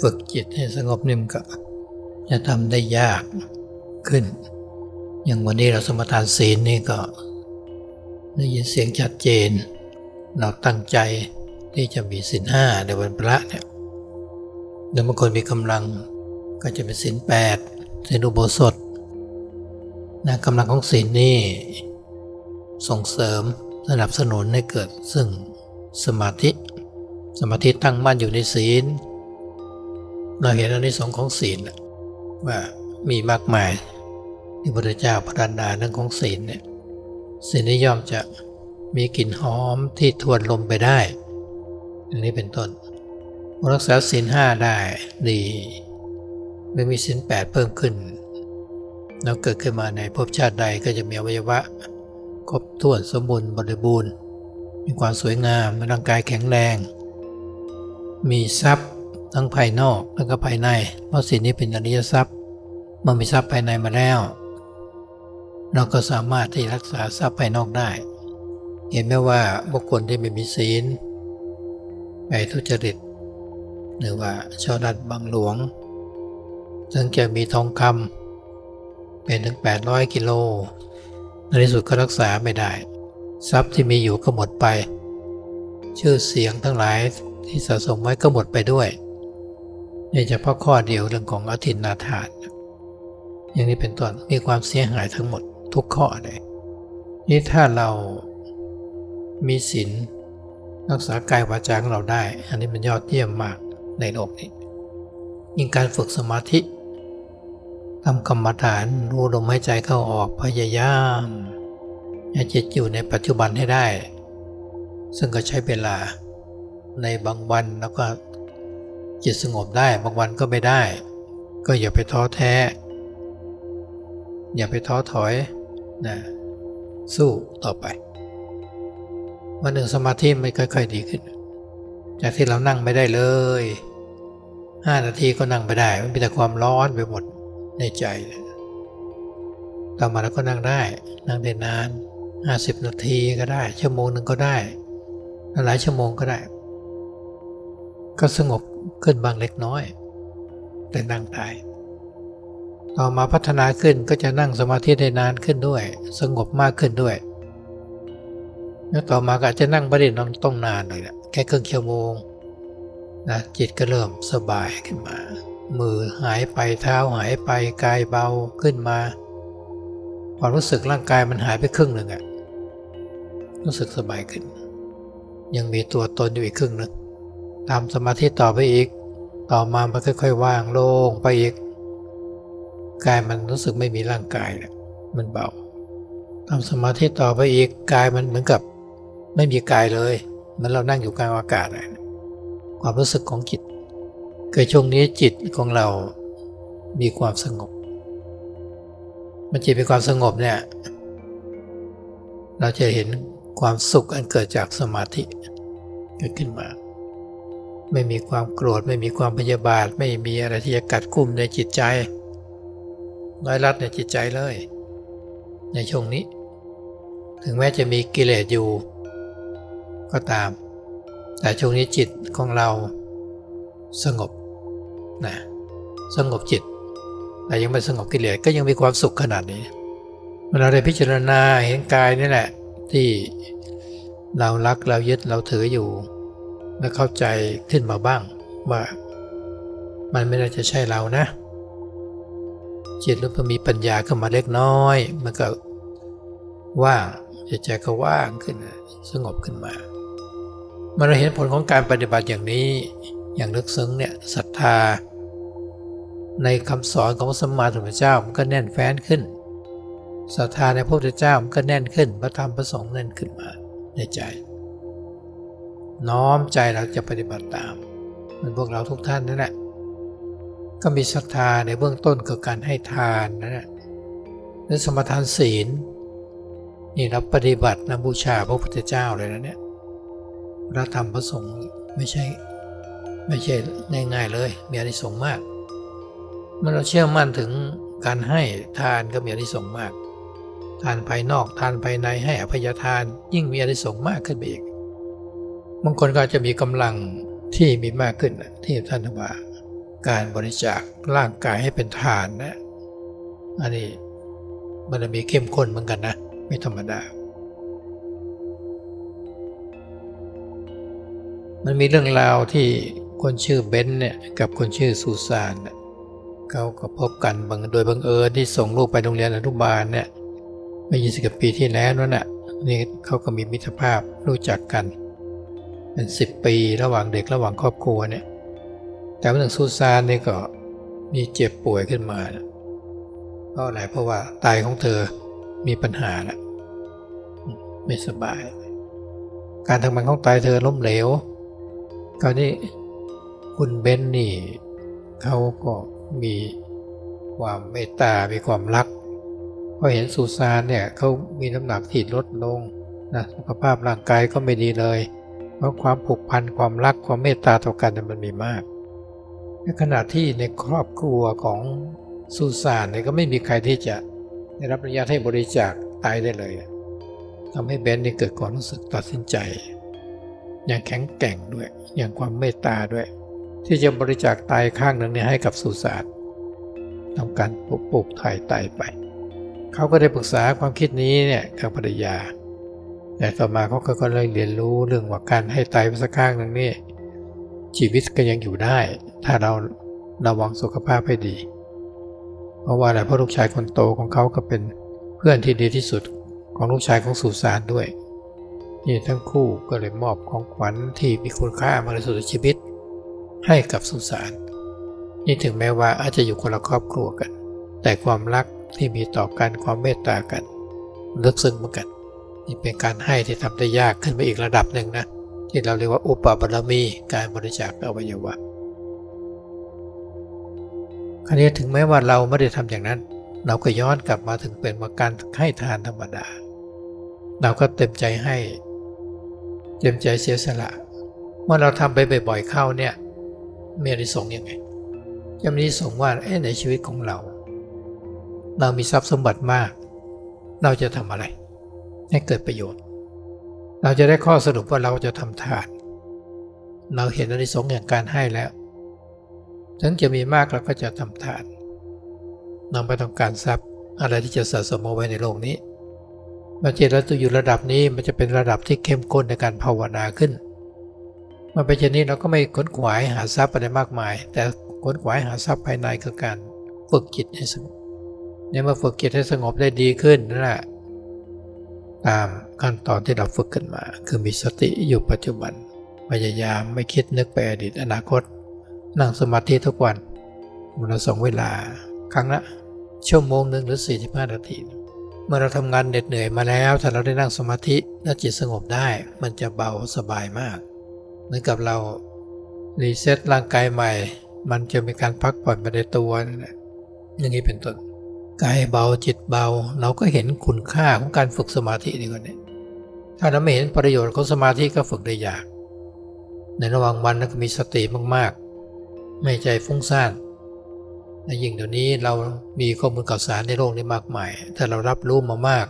ฝึกจิตให้สงบนิ่มก็จะทำได้ยากขึ้น อย่างวันนี้เราสมทานศีลนี่ก็ได้ยินเสียงชัดเจน เราตั้งใจที่จะมีศีลห้าในวันพระเนี่ยแล้วบางคนมีกำลังก็จะเป็นศีลแปดศีลอุโบสถนะกำลังของศีลนี่ส่งเสริมสนับสนุนให้เกิดซึ่งสมาธิ สมาธิตั้งมั่นอยู่ในศีล เราเห็นอนิสงส์ของศีลว่ามีมากมายที่พระเจ้าพระดันดาเรื่องของศีลเนี่ยศีลนี้ย่อมจะมีกลิ่นหอมที่ทวนลมไปได้ อันนี้เป็นต้นรักษาศีลห้าได้ดีไม่มีศีลแปดเพิ่มขึ้นแล้วเกิดขึ้นมาในภพชาติใดก็จะมีอวัยวะ ครบถ้วนสมบูรณ์บริบูรณ์ มีความสวยงามมีร่างกายแข็งแรง มีทรัพย์ ทั้งภายนอกและก็ภายใน เพราะสิ่งนี้เป็นอริยทรัพย์มื่อมีทรัพย์ภายในมาแล้ว เราก็สามารถที่รักษาทรัพย์ภายนอกได้ เห็นไหมว่าบุคคลที่ไม่มีศีลไปทุจริต หรือว่าชอดัดบังหลวง ซึ่งจะมีทองคำเป็นถึง 800 กิโล ในที่สุดก็รักษาไม่ได้ ทรัพย์ที่มีอยู่ก็หมดไป ชื่อเสียงทั้งหลายที่สะสมไว้ก็หมดไปด้วย นี่เฉพาะข้อเดียวเรื่องของอธินนาทาน อย่างนี้เป็นต้นมีความเสียหายทั้งหมดทุกข้อเลยนี่ถ้าเรามีศีลรักษากายวาจาของเราได้ อันนี้มันยอดเยี่ยมมากในโลกนี้ยิ่งการฝึกสมาธิทำกรรมฐานรู้ลมหายใจเข้าออกพยายามให้จิตอยู่ในปัจจุบันให้ได้ ซึ่งก็ใช้เวลาในบางวันแล้วก็ จิตสงบได้บางวันก็ไม่ได้ ก็อย่าไปท้อแท้ อย่าไปท้อถอยนะสู้ต่อไปวันหนึ่งสมาธิไม่ค่อยๆดีขึ้น จากที่เรานั่งไม่ได้เลยห้านาทีก็นั่งไม่ได้ มันมีแต่ความร้อนไปหมดในใจ ต่อมาแล้วก็นั่งได้ นั่งได้นานห้าสิบนาทีก็ได้ ชั่วโมงหนึ่งก็ได้ หลายชั่วโมงก็ได้ ก็สงบ ขึ้นบางเล็กน้อย แต่นั่งได้ต่อมาพัฒนาขึ้นก็จะนั่งสมาธิได้นานขึ้นด้วย สงบมากขึ้นด้วย แล้วต่อมาก็จะนั่งไม่ได้นอนต้องนานเลยนะแค่ครึ่งชั่วโมงนะจิตก็เริ่มสบายขึ้นมา มือหายไปเท้าหายไปกายเบาขึ้นมาความรู้สึกร่างกายมันหายไปครึ่งหนึ่งอะรู้สึกสบายขึ้น ยังมีตัวตนอยู่อีกครึ่งหนึ่ง ทำสมาธิต่อไปอีก ต่อมามันค่อยๆว่างโล่งไปอีกกายมันรู้สึกไม่มีร่างกายแล้วมันเบาทำสมาธิต่อไปอีกกายมันเหมือนกับ ไม่มีกายเลยเหมันเรานั่งอยู่กลางอากาศเลยความรู้สึกของจิตเกิดช่วงนี้จิตของเรามีความสงบ มันจิตมีความสงบเนี่ย เราจะเห็นความสุขอันเกิดจากสมาธิเกิดขึ้นมา ไม่มีความโกรธ ไม่มีความพยาบาท ไม่มีอะไรที่จะกัดกุ้มในจิตใจน้อยรัดในจิตใจเลย ในช่วงนี้ ถึงแม้จะมีกิเลสอยู่ ก็ตาม แต่ช่วงนี้จิตของเราสงบนะสงบจิต แต่ยังไม่สงบกิเลสก็ยังมีความสุขขนาดนี้เวลาได้พิจารณาเห็นกายนี่แหละ ที่เรารักเรายึดเราถืออยู่ และเข้าใจขึ้นมาบ้างว่ามันไม่ได้จะใช่เรานะ จิตรู้ว่ามีปัญญาขึ้นมาเล็กน้อย มันก็ว่างจิตใจก็ว่างขึ้นสงบขึ้นมาเมื่อเราเห็นผลของการปฏิบัติอย่างนี้อย่างลึกซึ้งเนี่ยศรัทธา ในคำสอนของพระสัมมาสัมพุทธเจ้ามันก็แน่นแฟ้นขึ้นศรัทธาในพระพุทธเจ้ามันก็แน่นขึ้นพระธรรมพระสงฆ์แน่นขึ้นมาในใจ น้อมใจเราจะปฏิบัติตามเหมือนพวกเราทุกท่านนั่นแหละก็มีศรัทธาในเบื้องต้นคือการให้ทานนั่นแหละและสมทานศีลนี่เราปฏิบัตินบูชาพระพุทธเจ้าเลยนะเนี่ยพระธรรมพระสงฆ์ไม่ใช่ไม่ใช่ง่ายๆเลย มีอานิสงส์มาก เมื่อเราเชื่อมั่นถึงการให้ทานก็มีอานิสงส์มาก ทานภายนอกทานภายในให้อภัยทานยิ่งมีอานิสงส์มากขึ้นไปอีก บางคนก็จะมีกำลังที่มีมากขึ้นที่ท่านว่า การบริจาคร่างกายให้เป็นทานนะ อันนี้มันจะมีเข้มข้นเหมือนกันนะ ไม่ธรรมดา มันมีเรื่องราวที่คนชื่อเบนซ์เนี่ยกับคนชื่อซูซานเนี่ยเขาก็พบกันบังโดยบังเอิญที่ส่งลูกไปโรงเรียนอนุบาลเนี่ยไม่ยี่สิบกว่าปีที่แล้วนั่นน่ะนี่เขาก็มีมิตรภาพรู้จักกัน เป็นสิบปีระหว่างเด็กระหว่างครอบครัวเนี่ยแต่วันหนึ่งซูซานนี่ก็มีเจ็บป่วยขึ้นมาเพราะอะไรเพราะว่าไตของเธอมีปัญหาแล้วไม่สบาย การทำงานของไตเธอล้มเหลวคราวนี้คุณเบนนี่เขาก็มีความเมตตา มีความรักพอเห็นสุสานเนี่ยเขามีน้ำหนักที่ลดลงนะสุขภาพร่างกายก็ไม่ดีเลย เพราะความผูกพันความรักความเมตตาต่อกันเนี่ยมันมีมากในขณะที่ในครอบครัวของสุสานเนี่ยก็ไม่มีใครที่จะได้รับอนุญาตให้บริจาคตายได้เลยทำให้เบนนี่เกิดความรู้สึกตัดสินใจ อย่างแข็งแกร่งด้วย อย่างความเมตตาด้วย ที่จะบริจาคไตข้างหนึ่งเนี่ยให้กับสุสานทำการปลูกปลูกถ่ายไตไป เขาก็ได้ปรึกษาความคิดนี้เนี่ยกับภรรยา แต่ต่อมาเขาก็เลยเรียนรู้เรื่องว่าการให้ไตไปสักข้างหนึ่งนี่ชีวิตก็ยังอยู่ได้ ถ้าเราระวังสุขภาพให้ดี เพราะว่าอะไรเพราะลูกชายคนโตของเขาก็เป็นเพื่อนที่ดีที่สุดของลูกชายของสุสานด้วยนี่ทั้งคู่ก็เลยมอบของขวัญที่มีคุณค่ามากที่สุดในชีวิต ให้กับสุสานนี่ถึงแม้ว่าอาจจะอยู่คนละครอบครัวกัน แต่ความรักที่มีต่อกันความเมตตากัน ลึกซึ้งเหมือนกัน นี่เป็นการให้ที่ทำได้ยากขึ้นไปอีกระดับหนึ่งนะที่เราเรียกว่าอุปบารมีการบริจาคอวัยวะคราวนี้ถึงแม้ว่าเราไม่ได้ทำอย่างนั้น เราก็ย้อนกลับมาถึงเป็นมาการให้ทานธรรมดา เราก็เต็มใจให้ เต็มใจเสียสละเมื่อเราทำไปบ่อยๆเข้าเนี่ยมีอนิสงยังไงจะมีอนิสงว่าเอ๊ะในชีวิตของเรา เรามีทรัพย์สมบัติมาก เราจะทำอะไร ให้เกิดประโยชน์ เราจะได้ข้อสรุปว่าเราจะทำทาน เราเห็นอนิสงส์อย่างการให้แล้วถึงจะมีมากเราก็จะทำทานเราไม่ต้องการทรัพย์อะไรที่จะสะสมเอาไว้ในโลกนี้มาเจตเราตัวอยู่ระดับนี้มันจะเป็นระดับที่เข้มข้นในการภาวนาขึ้นมาเป็นเช่นนี้เราก็ไม่ขนขวายหาทรัพย์อะไรมากมาย แต่ขนขวายหาทรัพย์ภายในคือการฝึกจิตให้สงบเนี่ยมื่อฝึกจิตให้สงบได้ดีขึ้นนั่นแหละ ตามขั้นตอนที่เราฝึกขึ้นมา คือมีสติอยู่ปัจจุบัน พยายามไม่คิดนึกไปอดีตอนาคต นั่งสมาธิทุกวันวันละสองเวลา ครั้งละชั่วโมงหนึ่งหรือ 45 นาที เมื่อเราทำงานเหน็ดเหนื่อยมาแล้ว ถ้าเราได้นั่งสมาธิและจิตสงบได้ มันจะเบาสบายมาก เหมือนกับเรารีเซ็ตร่างกายใหม่ มันจะมีการพักผ่อนไปในตัวนั่นแหละอย่างนี้เป็นต้น กายเบาจิตเบา เราก็เห็นคุณค่าของการฝึกสมาธิดีกว่านี้ถ้าเราไม่เห็นประโยชน์ของสมาธิก็ฝึกได้ยาก ในระหว่างวันก็มีสติมากๆ ไม่ใจฟุ้งซ่านและยิ่งเดี๋ยวนี้เรามีข้อมูลข่าวสารในโลกนี้มากมาย ถ้าเรารับรู้มามาก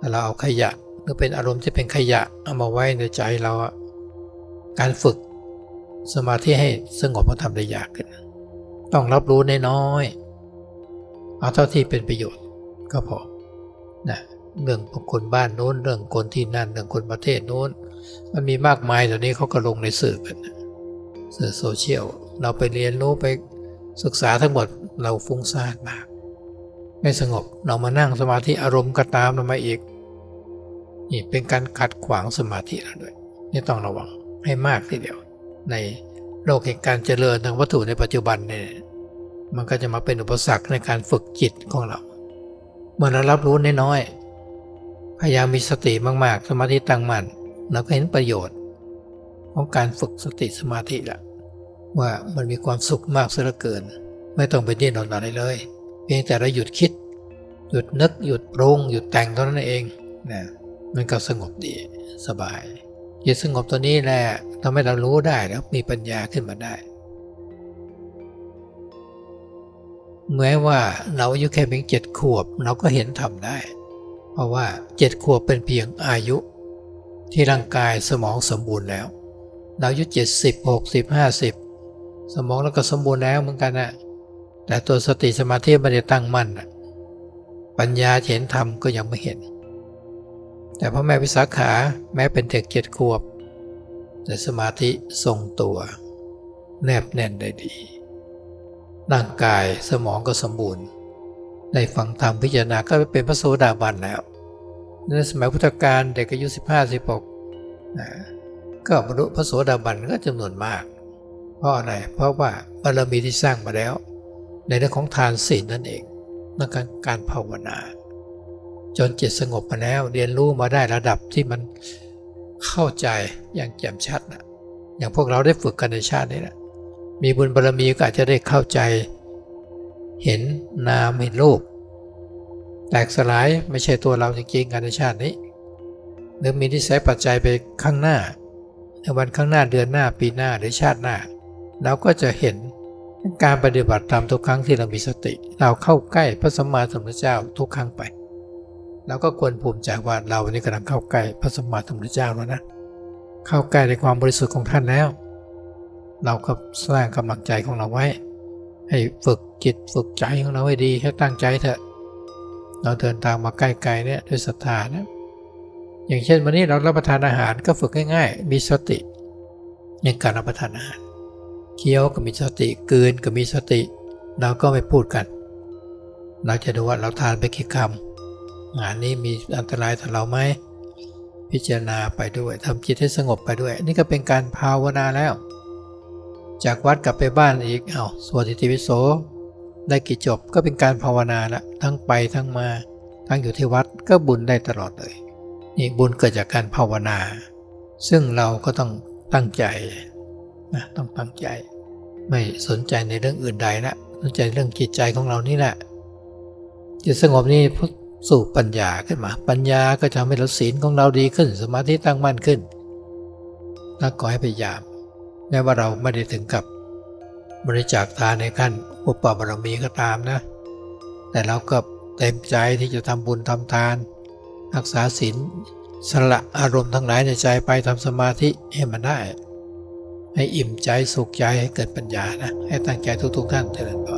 ถ้าเราเอาขยะหรือเป็นอารมณ์ที่เป็นขยะเอามาไว้ในใจเราการฝึกสมาธิให้สงบมันทำได้ยากขึ้น ต้องรับรู้น้อยๆ เอาเท่าที่เป็นประโยชน์ก็พอนะเรื่องคนบ้านโน้น เรื่องคนที่นั่น เรื่องคนประเทศโน้น มันมีมากมายตอนนี้เขาก็ลงในสื่อกันสื่อโซเชียล เราไปเรียนรู้ไปศึกษาทั้งหมดเราฟุ้งซ่านมาก ไม่สงบเรามานั่งสมาธิอารมณ์ก็ตามเรามาอีกนี่เป็นการขัดขวางสมาธิเราด้วยนี่ต้องระวังให้มากทีเดียว ในโลกแห่งการเจริญทางวัตถุในปัจจุบันเนี่ย มันก็จะมาเป็นอุปสรรคในการฝึกจิตของเรา เมื่อเรารับรู้น้อยๆพยายามมีสติมากๆ สมาธิตั้งมั่นเราก็เห็นประโยชน์ ของการฝึกสติสมาธิแหละว่ามันมีความสุขมากเสียเหลือเกิน ไม่ต้องไปดิ้นรนอะไรเลย เพียงแต่เราหยุดคิด หยุดนึกหยุดปรุงหยุดแต่งเท่านั้นเองนะมันก็สงบดีสบายจิตสงบตัวนี้แหละทำให้เรารู้ได้แล้วมีปัญญาขึ้นมาได้ แม้ว่าเราอายุแค่เพียงเจ็ดขวบ เราก็เห็นทำได้ เพราะว่าเจ็ดขวบเป็นเพียงอายุ ที่ร่างกายสมองสมบูรณ์แล้ว เราอายุเจ็ดสิบหกสิบห้าสิบสมองแล้วก็สมบูรณ์แล้วเหมือนกันนะแต่ตัวสติสมาธิไม่ได้ตั้งมั่นปัญญาเห็นธรรมก็ยังไม่เห็น แต่พ่อแม่วิสาขาแม้เป็นเด็กเจ็ดขวบ แต่สมาธิทรงตัว แนบแน่นได้ดี ร่างกายสมองก็สมบูรณ์ ในฟังธรรมพิจารณาก็เป็นพระโสดาบันแล้วในสมัยพุทธกาลเด็กอายุ 15 16นะก็บรรลุพระโสดาบันก็จำนวนมาก เพราะอะไร เพราะว่าบารมีที่สร้างมาแล้ว ในเรื่องของทานศีลนั่นเองนั่นการการภาวนา จนจิตสงบมาแล้วเรียนรู้มาได้ระดับที่มันเข้าใจอย่างแจ่มชัดนะอย่างพวกเราได้ฝึกกันในชาตินี้แหละ มีบุญบารมีก็อาจจะได้เข้าใจ เห็นนามเห็นรูปแตกสลายไม่ใช่ตัวเราจริงๆกันในชาตินี้ หรือมีนิสัยปัจจัยไปข้างหน้าในวันข้างหน้าเดือนหน้าปีหน้าหรือชาติหน้า เราก็จะเห็นการปฏิบัติธรรมทุกครั้งที่เรามีสติ เราเข้าใกล้พระสัมมาสัมพุทธเจ้าทุกครั้งไปเราก็ควรภูมิใจว่าเรานี่กำลังเข้าใกล้พระสัมมาสัมพุทธเจ้าแล้วนะ เข้าใกล้ในความบริสุทธิ์ของท่านแล้ว เราก็สร้างกำลังใจของเราไว้ ให้ฝึกจิตฝึกใจของเราให้ดีให้ตั้งใจเถอะเราเดินทางมาใกล้ๆเนี่ยด้วยศรัทธานะอย่างเช่นวันนี้เรารับประทานอาหารก็ฝึกง่ายๆ มีสติในการรับประทานอาหารเคี้ยวก็มีสติกืนก็มีสติ เราก็ไม่พูดกัน เราจะดูว่าเราทานไปกี่คำอาหารนี้มีอันตรายต่อเราไหมพิจารณาไปด้วยทำจิตให้สงบไปด้วย นี่ก็เป็นการภาวนาแล้ว จากวัดกลับไปบ้านอีกเอา้าสวดอิติปิโส ได้กี่จบก็เป็นการภาวนาละทั้งไปทั้งมา ทั้งอยู่ที่วัดก็บุญได้ตลอดเลย นี่บุญเกิดจากการภาวนา ซึ่งเราก็ต้องตั้งใจนะต้องตั้งใจ ไม่สนใจในเรื่องอื่นใดละสนใจเรื่องจิตใจของเรานี่แหละจิตสงบนี่พุทสู่ปัญญาขึ้นมา ปัญญาก็จะทำให้เราศีลของเราดีขึ้น สมาธิตั้งมั่นขึ้นถ้าขอให้พยายาม แม้ว่าเราไม่ได้ถึงกับบริจาคทานในขั้นอุปบารมีก็ตามนะ แต่เราก็เต็มใจที่จะทำบุญทำทาน รักษาศีลสละอารมณ์ทั้งหลายในใจไปทำสมาธิให้มันได้ ให้อิ่มใจสุขใจให้เกิดปัญญานะ ให้ตั้งใจทุกๆท่านเจริญพร